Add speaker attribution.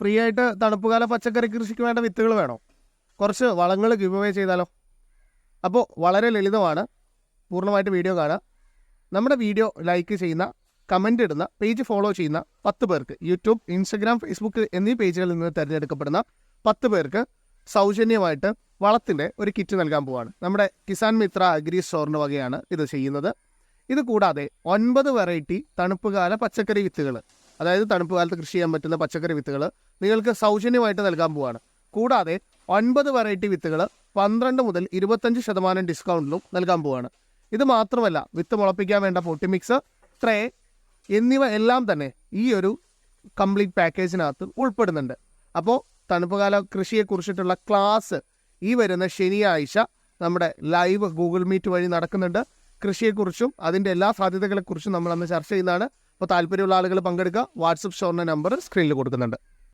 Speaker 1: Free ആയിട്ട് തണുപ്പുകാല പച്ചക്കറി കൃഷിക്ക് വേണ്ട വിത്തുകൾ വേണോ? കുറച്ച് വളങ്ങൾ ഗിവ് അവേ ചെയ്താലോ? അപ്പോൾ വളരെ ലളിതമാണ്. പൂർണമായിട്ട് വീഡിയോ കാണുക. നമ്മുടെ വീഡിയോ ലൈക്ക് ചെയ്യുന്ന കമന്റ് ഇടുന്ന പേജ് ഫോളോ ചെയ്യുന്ന പത്ത് പേർക്ക് യൂട്യൂബ് ഇൻസ്റ്റഗ്രാം ഫേസ്ബുക്ക് എന്നീ പേജുകളിൽ നിന്ന് തിരഞ്ഞെടുക്കപ്പെടുന്ന പത്ത് പേർക്ക് സൗജന്യമായിട്ട് വളത്തിന്റെ ഒരു കിറ്റ് നൽകാൻ പോവാണ്. നമ്മുടെ കിസാൻ മിത്ര അഗ്രി സ്റ്റോറിന്റെ വകയാണ് ഇത് ചെയ്യുന്നത്. ഇത് കൂടാതെ ഒൻപത് വെറൈറ്റി തണുപ്പുകാല പച്ചക്കറി വിത്തുകൾ അതായത് തണുപ്പ് കാലത്ത് കൃഷി ചെയ്യാൻ പറ്റുന്ന പച്ചക്കറി വിത്തുകൾ നിങ്ങൾക്ക് സൗജന്യമായിട്ട് നൽകാൻ പോവാണ്. കൂടാതെ ഒൻപത് വെറൈറ്റി വിത്തുകൾ പന്ത്രണ്ട് മുതൽ ഇരുപത്തഞ്ച് ശതമാനം ഡിസ്കൗണ്ടിലും നൽകാൻ പോവാണ്. ഇത് മാത്രമല്ല വിത്ത് മുളപ്പിക്കാൻ വേണ്ട പൊട്ടിമിക്സ് ട്രേ എന്നിവ എല്ലാം തന്നെ ഈ ഒരു കംപ്ലീറ്റ് പാക്കേജിനകത്ത് ഉൾപ്പെടുന്നുണ്ട്. അപ്പോൾ തണുപ്പുകാല കൃഷിയെക്കുറിച്ചിട്ടുള്ള ക്ലാസ് ഈ വരുന്ന ശനിയാഴ്ച നമ്മുടെ ലൈവ് ഗൂഗിൾ മീറ്റ് വഴി നടക്കുന്നുണ്ട്. കൃഷിയെക്കുറിച്ചും അതിന്റെ എല്ലാ സാധ്യതകളെക്കുറിച്ചും നമ്മൾ അന്ന് ചർച്ച ചെയ്യുന്നതാണ്. അപ്പോൾ താല്പര്യമുള്ള ആളുകൾ പങ്കെടുക്കുക. വാട്സപ്പ് ഷോറിന്റെ നമ്പർ സ്ക്രീനിൽ കൊടുക്കുന്നുണ്ട്.